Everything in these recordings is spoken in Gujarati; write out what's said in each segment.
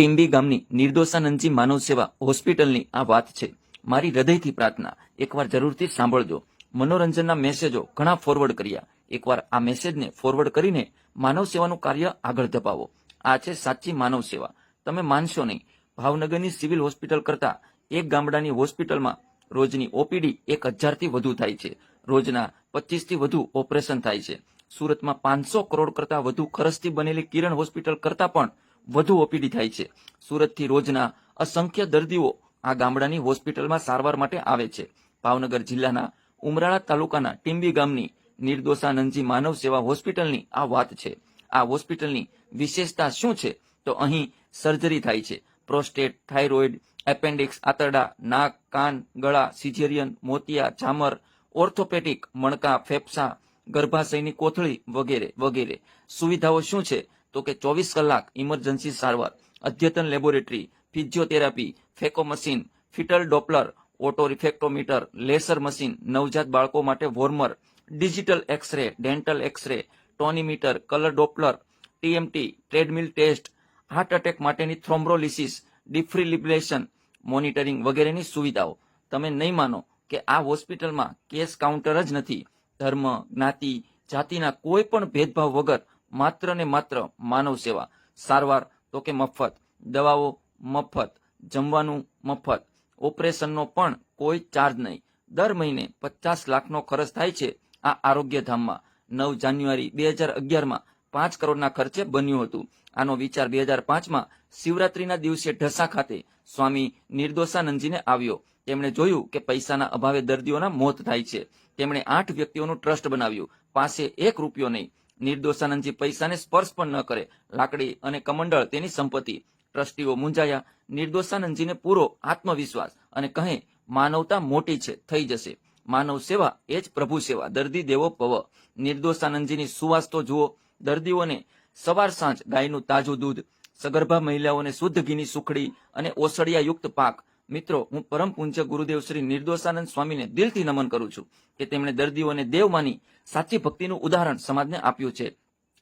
ટીમ્બી ગામની નિર્દોષાનંદજી માનવ સેવા હોસ્પિટલની આ વાત છે. મારી હૃદયથી પ્રાર્થના, એકવાર જરૂરથી સાંભળજો. મનોરંજનના મેસેજો ઘણા ફોરવર્ડ કર્યા. એકવાર આ મેસેજને ફોરવર્ડ કરીને માનવ સેવાનું કાર્ય આગળ ધપાવો. આ છે સાચી માનવ સેવા. તમે માનશો નહીં. ભાવનગરની સિવિલ હોસ્પિટલ કરતા એક ગામડાની હોસ્પિટલમાં રોજની ઓપીડી એક હજારથી વધુ થાય છે. રોજના પચીસથી વધુ ઓપરેશન થાય છે. સુરતમાં પાંચસો કરોડ કરતા વધુ ખર્ચથી બનેલી કિરણ હોસ્પિટલ કરતા પણ વધુ ઓપીડી થાય છે. સુરતથી રોજના અસંખ્ય દર્દીઓ આ ગામડાની હોસ્પિટલમાં સારવાર માટે આવે છે. ભાવનગર જિલ્લાના ઉમરાળા તાલુકાના ટીંબી ગામની નિર્દોષાનંદજી માનવ સેવા હોસ્પિટલની આ વાત છે. આ હોસ્પિટલની વિશેષતા શું છે? તો અહીં સર્જરી થાય છે. પ્રોસ્ટેટ, થાઇરોઇડ, એપેન્ડિક્સ, આંતરડા, નાક, કાન, ગળા, સિઝેરિયન, મોતિયા, ઝામર, ઓર્થોપેટિક, મણકા, ફેફસા, ગર્ભાશયની કોથળી વગેરે વગેરે. સુવિધાઓ શું છે? તો કે ચોવીસ કલાક ઇમરજન્સી સારવાર, અદ્યતન laboratory, physiotherapy, phaco machine, fetal Doppler auto refractometer laser machine, નવજાત બાળકો માટે warmer, digital x-ray, dental x-ray, tonometer, colour Doppler, TMT, treadmill test, heart attack માટેની થ્રોમ્બ્રોલિસિસ, ડિફ્રિલિબ્રેશન, મોનિટરિંગ વગેરેની સુવિધાઓ. તમે નહીં માનો કે આ હોસ્પિટલમાં કેસ કાઉન્ટર જ નથી. ધર્મ, જ્ઞાતિ, જાતિના કોઈ પણ ભેદભાવ વગર માત્ર ને માત્ર માનવ સેવા. સારવાર તો કે મફત. દવાઓ મફત. જમવાનું મફત. ઓપરેશનનો પણ કોઈ ચાર્જ નહીં. દર મહિને પચાસ લાખનો ખર્ચ થાય છે આ આરોગ્ય ધામમાં. નવ જાન્યુઆરી બે હજાર અગિયારમાં પાંચ કરોડના ખર્ચે બન્યું હતું. આનો વિચાર બે હજાર પાંચમાં શિવરાત્રીના દિવસે ઢસા ખાતે સ્વામી નિર્દોષાનંદજીને આવ્યો. તેમણે જોયું કે પૈસાના અભાવે દર્દીઓના મોત થાય છે. તેમણે આઠ વ્યક્તિઓનું ટ્રસ્ટ બનાવ્યું. પાસે એક રૂપિયો નહીં. નિર્દોષાનંદજી પૈસાને સ્પર્શ પણ ન કરે. લાકડી અને કમંડળ તેની સંપત્તિ. ટ્રસ્ટીઓ મૂંઝાયા. નિર્દોષાનંદજીને પૂરો આત્મવિશ્વાસ અને કહે, માનવતા મોટી છે, થઈ જશે. માનવ સેવા એ જ પ્રભુ સેવા. દર્દી દેવો પવ. નિર્દોષાનંદજીની સુવાસ તો જુઓ. દર્દીઓને સવાર સાંજ ગાયનું તાજું દૂધ, સગર્ભા મહિલાઓને શુદ્ધ ઘીની સુખડી અને ઓસડિયા યુક્ત પાક મિત્રો, હું પરમ પૂજ્ય ગુરુદેવ શ્રી નિર્દોષાનંદ સ્વામીને દિલથી નમન કરું છું કે તેમણે દર્દીઓને દેવ માની સાચી ભક્તિનું ઉદાહરણ સમાજને આપ્યું છે.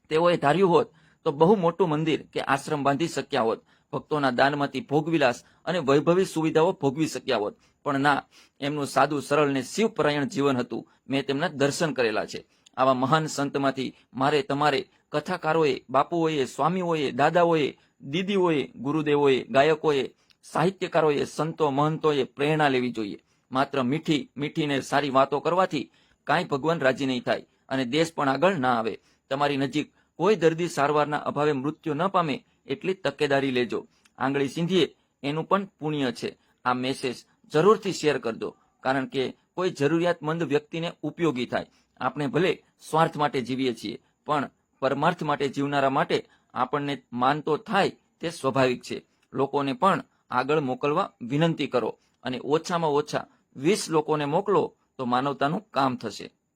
તેઓએ ધાર્યું હોત તો બહુ મોટું મંદિર કે આશ્રમ બાંધી શક્યા હોત. ભક્તોના દાનમાંથી ભોગવિલાસ અને વૈભવી સુવિધાઓ ભોગવી શક્યા હોત. પણ ના, એમનું સાદું સરળ ને શિવપરાયણ જીવન હતું. મેં તેમના દર્શન કરેલા છે. આવા મહાન સંતમાંથી મારે તમારે, કથાકારોએ, બાપુઓએ, સ્વામીઓએ, દાદાઓએ, દીદીઓએ, ગુરુદેવોએ, ગાયકોએ સાહિત્યકારોએ સંતો મહંતોએ પ્રેરણા લેવી જોઈએ. માત્ર મીઠી, મીઠીને સારી વાતો કરવાથી કાંઈ ભગવાન રાજી નહીં થાય અને દેશ પણ આગળ ના આવે. તમારી નજીક કોઈ દર્દી સારવારના અભાવે મૃત્યુ ન પામે એટલી તકેદારી લેજો. આંગળી સિંધીએ એનું પણ પુણ્ય છે. આ મેસેજ જરૂરથી શેર કરજો, કારણ કે કોઈ જરૂરિયાતમંદ વ્યક્તિને ઉપયોગી થાય. આપણે ભલે સ્વાર્થ માટે જીવીએ છીએ, પણ પરમાર્થ માટે જીવનારા માટે આપણને માન તો થાય તે સ્વાભાવિક છે. લોકોને પણ આગળ મોકલવા વિનંતી કરો અને ઓછામાં ઓછા વીસ લોકોને મોકલો તો માનવતાનું કામ થશે.